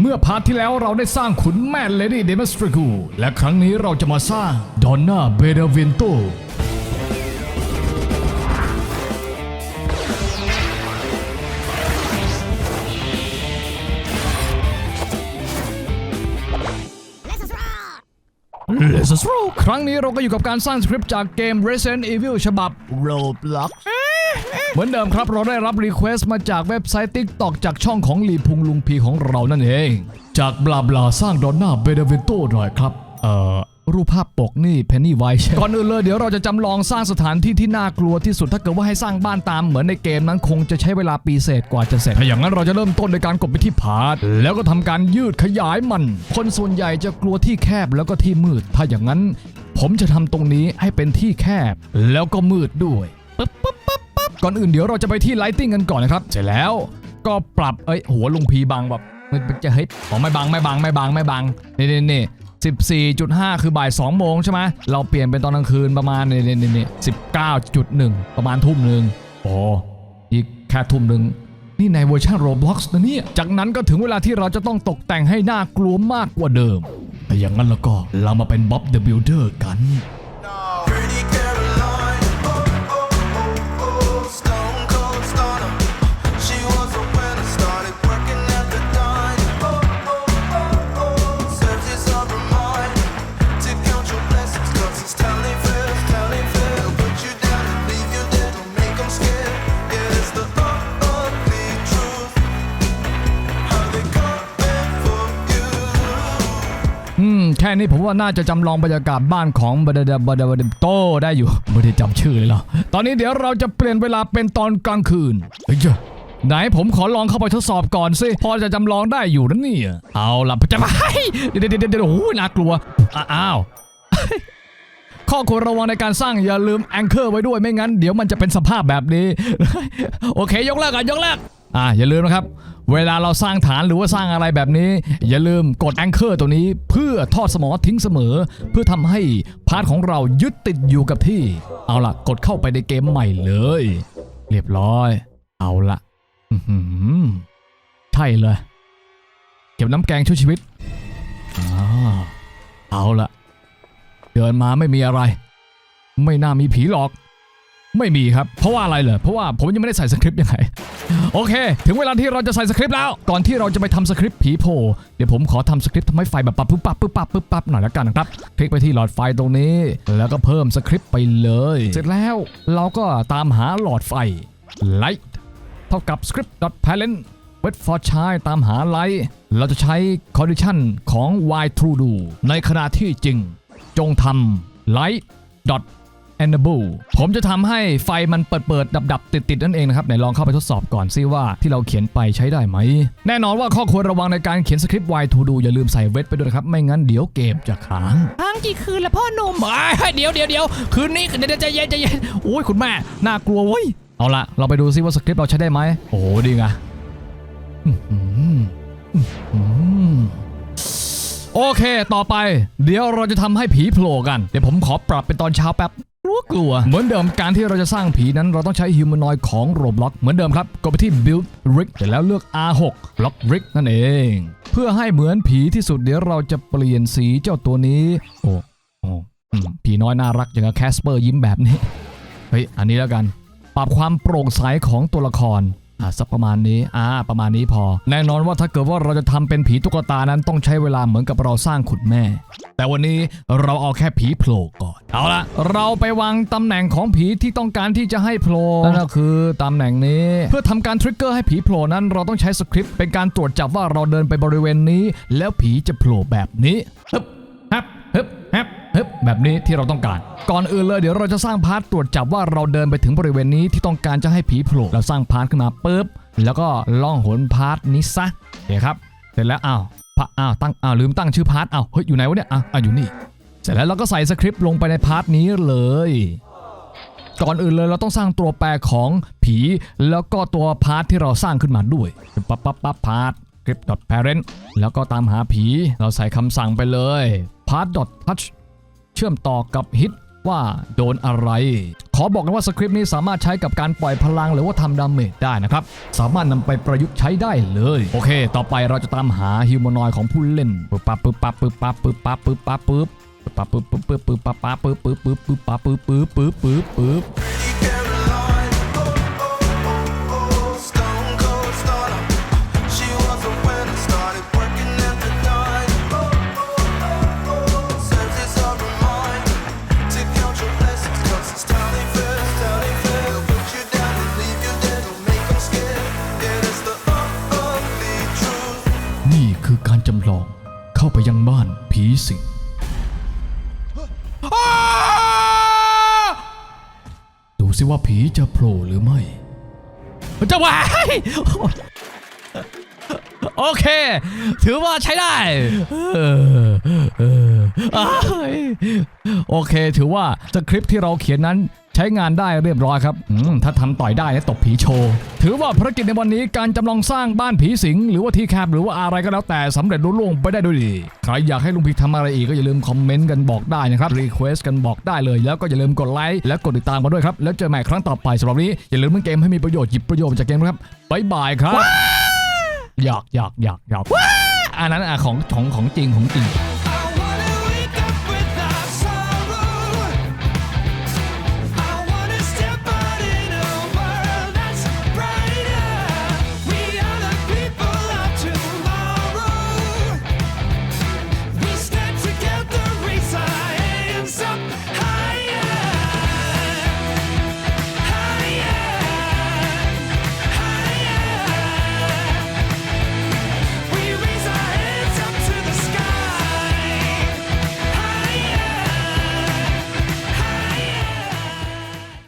เมื่อพาร์ทที่แล้วเราได้สร้างขุนแม่เลดี้เดมสตริกูและครั้งนี้เราจะมาสร้างดอนน่าเบเดวินโต Let's roll ครั้งนี้เราก็อยู่กับการสร้างสคริปต์จากเกม Resident Evil ฉบับ Roblox เหมือนเดิมครับเราได้รับรีเควสต์มาจากเว็บไซต์ TikTok จากช่องของลีพุงลุงพีของเรานั่นเอง จากบลาบลาสร้างดอนน่าเบเดเวนโตหน่อยครับ เอ่อรูปภาพปกนี่เพนนี่ไวท์ก่อนอื่นเลยเดี๋ยวเราจะจำลองสร้างสถานที่ที่น่ากลัวที่สุดถ้าเกิดว่าให้สร้างบ้านตามเหมือนในเกมนั้นคงจะใช้เวลาปีเศษกว่าจะเสร็จถ้าอย่างนั้นเราจะเริ่มต้นโดยการกดไปที่พาร์ทแล้วก็ทำการยืดขยายมัน คนส่วนใหญ่จะกลัวที่แคบแล้วก็ที่มืด ถ้าอย่างนั้น ผมจะทำตรงนี้ให้เป็นที่แคบแล้วก็มืดด้วยปึ๊บปึ๊บ ก่อนอื่นเดี๋ยวเราจะไปที่ไลติ้งกันก่อนนะครับ เสร็จแล้วก็ปรับเอ้ยหัวลุงพีบังแบบมันจะเฮ้ยอ๋อไม่บังไม่บังไม่บังไม่บังนี่นี่นี่14.5คือบ่าย2โมงใช่ไหมเราเปลี่ยนเป็นตอนกลางคืนประมาณนี่นี่นี่นี่19.1ประมาณทุ่มหนึ่งโอ้อีกแค่ทุ่มหนึ่งนี่ในเวอร์ชัน Roblox นะเนี่ย จากนั้นก็ถึงเวลาที่เราจะต้องตกแต่งให้น่ากลัวมากกว่าเดิม แต่อย่างนั้นแล้วก็เรามาเป็นบ๊อบเดอะบิลเดอร์กัน ค่นี้ผมว่าน่าจะจำลองบรรยากาศบ้านของบดาบดาบดโตได้อยู่ไม่ได้จำชื่อเลยหรอตอนนี้เดี๋ยวเราจะเปลี่ยนเวลาเป็นตอนกลางคืนเฮ้ยไหนผมขอลองเข้าไปทดสอบก่อนสิพอจะจำลองได้อยู่นะเนี่ย เอาล่ะจะไปเดี๋ยวเดี๋ยวเดี๋ยวโอ้โหน่ากลัวอ้าวข้อควรระวังในการสร้างอย่าลืมแองเกอร์ไว้ด้วยไม่งั้นเดี๋ยวมันจะเป็นสภาพแบบนี้ โอเค ยกเลิกอะ ยกเลิก อ่าอย่าลืมนะครับ เวลาเราสร้างฐานหรือว่าสร้างอะไรแบบนี้ อย่าลืมกดแองเกอร์ตัวนี้ เพื่อทอดสมอทิ้งเสมอ เพื่อทำให้พาร์ทของเรายึดติดอยู่กับที่ เอาล่ะกดเข้าไปในเกมใหม่เลย เรียบร้อย เอาล่ะอืใช่เลย เก็บน้ำแกงช่วยชีวิตอเอาล่ะเดินมาไม่มีอะไร ไม่น่ามีผีหรอก ไม่มีครับ เพราะว่าอะไรเหรอเพราะว่าผมยังไม่ได้ใส่สคริปต์ยังไง โอเค ถึงเวลาที่เราจะใส่สคริปต์แล้ว ก่อนที่เราจะไปทำสคริปต์ผีโผล่เดี๋ยวผมขอทำสคริปต์ทำให้ไฟแบบปั๊บปุ๊บปั๊บปุ๊บปั๊บปุ๊บปั๊บหน่อยแล้วกันนะครับ คลิกไปที่หลอดไฟตรงนี้ แล้วก็เพิ่มสคริปต์ไปเลย เสร็จแล้วเราก็ตามหาหลอดไฟ light เท่ากับ script.parent wait for child ตามหา light เราจะใช้ condition ของ y true do ในขณะที่จริง จงทำ light dot enable ผมจะทำให้ไฟมันเปิดเปิดดับดับติดติดนั่นเองนะครับไหนลองเข้าไปทดสอบก่อนซิว่าที่เราเขียนไปใช้ได้ไหม แน่นอนว่าข้อควรระวังในการเขียนสคริปต์ y to do อย่าลืมใส่เวทไปด้วยนะครับ ไม่งั้นเดี๋ยวเกมจะค้างค้างกี่คืนแล้วพ่อหนุ่มเฮ้ยเดี๋ยวเดี๋ยวเดี๋ยวคืนนี้เดี๋ยวใจเย็นใจเย็นโอ้ยคุณแม่น่ากลัวเว้ยเอาละเราไปดูซิว่าสคริปต์เราใช้ได้ไหมโอ้ดีไงโอเค ต่อไป เดี๋ยวเราจะทำให้ผีโผล่กัน เดี๋ยวผมขอปรับเป็นตอนเช้าแป๊บ กลัวกลัว เหมือนเดิมการที่เราจะสร้างผีนั้นเราต้องใช้ฮิวแมนอยของโรบล็อกเหมือนเดิมครับกดไปที่ Build Rig เสร็จแล้วเลือก R6 Block Rig นั่นเอง เพื่อให้เหมือนผีที่สุดเดี๋ยวเราจะเปลี่ยนสีเจ้าตัวนี้ โอ้โอ้ผีน้อยน่ารักอย่างกับแคสเปอร์ยิ้มแบบนี้เฮ้ยอันนี้แล้วกัน ปรับความโปร่งใสของตัวละคร อ่าสักประมาณนี้อ่าประมาณนี้พอ แน่นอนว่าถ้าเกิดว่าเราจะทำเป็นผีตุ๊กตานั้นต้องใช้เวลาเหมือนกับเราสร้างขุนแม่ แต่วันนี้เราเอาแค่ผีโผล่ก่อน เอาละเราไปวางตำแหน่งของผีที่ต้องการที่จะให้โผล่นั่นก็คือตำแหน่งนี้ เพื่อทำการทริกเกอร์ให้ผีโผล่นั้นเราต้องใช้สคริปต์เป็นการตรวจจับว่าเราเดินไปบริเวณนี้ แล้วผีจะโผล่แบบนี้ฮึบฮับฮึบฮับฮึบ แบบนี้ที่เราต้องการ ก่อนอื่นเลยเดี๋ยวเราจะสร้างพาร์ทตรวจจับว่าเราเดินไปถึงบริเวณนี้ที่ต้องการจะให้ผีโผล่เราสร้างพาร์ทขึ้นมาปุ๊บแล้วก็ล่องหนพาร์ทนี้ซะโอเคครับ เสร็จแล้วอ้าวพะอ้าวตั้งอ้าวลืมตั้งชื่อพาร์ทอ้าวเฮ้ยอยู่ไหนวะเนี่ยอ้าวอ้าวอยู่นี่ เสร็จแล้วเราก็ใส่สคริปต์ลงไปในพาร์ทนี้เลยก่อนอื่นเลยเราต้องสร้างตัวแปรของผี แล้วก็ตัวพาร์ทที่เราสร้างขึ้นมาด้วยปั๊บปั๊บปั๊บพาร์ท script.parent แล้วก็ตามหาผี เราใส่คำสั่งไปเลย part.touch เชื่อมต่อกับฮิตว่าโดนอะไร ขอบอกกันว่าสคริปต์นี้สามารถใช้กับการปล่อยพลังหรือว่าทำดาเมจได้นะครับ สามารถนำไปประยุกต์ใช้ได้เลย โอเค ต่อไปเราจะตามหาฮิวมานอยของผู้เล่นปึ๊บปั๊บปึ๊บปั๊บปึ๊บปั๊บปึ๊บปั๊บปึ๊บปั๊บปึ๊บปั๊บปึ๊บปึ๊บปึ๊บปึ๊บปั๊บปั๊บปึ๊บปึ๊บปึ๊บปึ๊บปั๊บปึ๊บปึ๊บปึ๊บำลองเข้าไปยังบ้านผีสิงดูสิว่าผีจะโผล่หรือไม่ จะวายโอเค ถือว่าใช้ได้โอเค ถือว่าสคริปที่เราเขียนนั้น ใช้งานได้เรียบร้อยครับอืมถ้าทำต่อยได้เนี่ยตบผีโชว์ ถือว่าภารกิจในวันนี้การจำลองสร้างบ้านผีสิง หรือว่าที่แคบหรือว่าอะไรก็แล้วแต่สำเร็จรุ่ล่วงไปได้ด้วยดี ใครอยากให้ลุงพีทำอะไรอีกก็อย่าลืมคอมเมนต์กันบอกได้นะครับรีเควสกันบอกได้เลย แล้วก็อย่าลืมกดไลค์และกดติดตามมาด้วยครับ แล้วเจอใหม่ครั้งต่อไปสำหรับวันนี้อย่าลืมเล่นเกมให้มีประโยชน์หยิบประโยชน์จากเกมนะครับบ๊ายบายครับหยอกหยอกหยอกหยอกอันนั้นอะของของของจริงของจริง